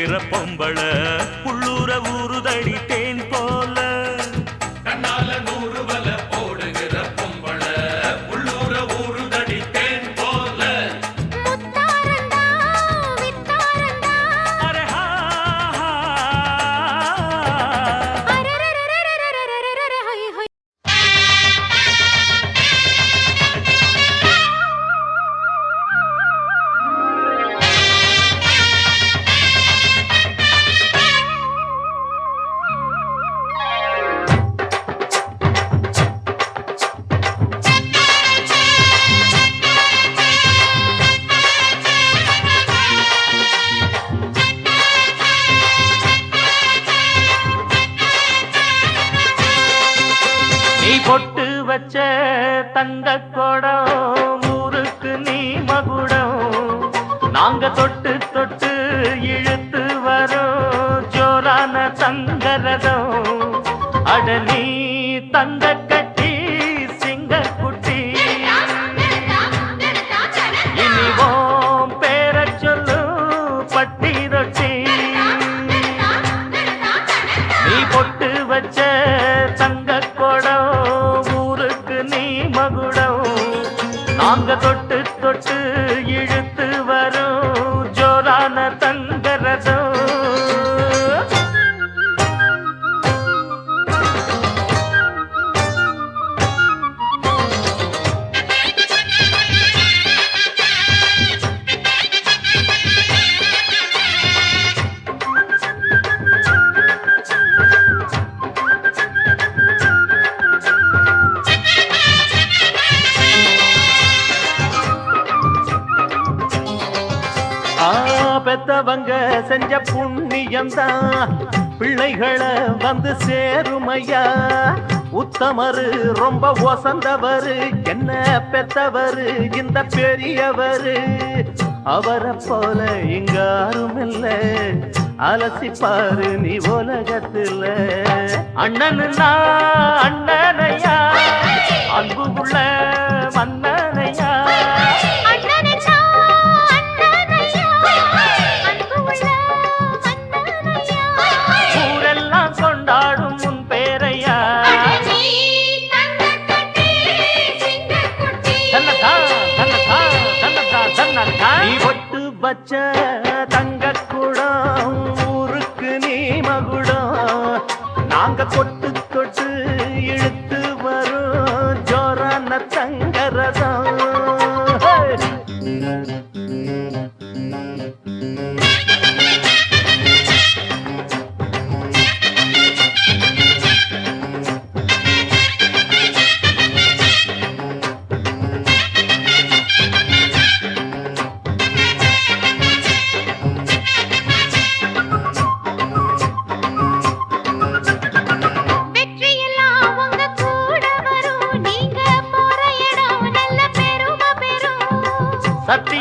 ஆகிற பொம்பளை பொட்டு வச்ச தங்க கொடம் ஊருக்கு நீ மகுடம். நாங்க தொட்டு தொட்டு இழுத்து வரோம் ஜோரான தங்கரதம் அடலி தங்க கட்டி சிங்க குட்டி இனிவோம் பேர சொல்லு பட்டி ரொட்டி நீ பொட்டு வச்ச Oh uh. பெத்தவங்க செஞ்ச புண்ணியம்தான். பிள்ளைகளை வந்து சேருமையா? உத்தமரு ரொம்ப ஒசந்தவரு. என்ன பெத்தவரு? இந்த பெரியவரு. அவரை போல இங்க யாரும் இல்ல அலசிப்பாரு நீ உலகத்துல. அண்ணனுன்னா அண்ணனையா? வச்ச தங்க குடம் ஊருக்கு நீ மகுடம். நாங்க கொட்டு தொட்டு இழுத்து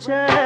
হচ্ছে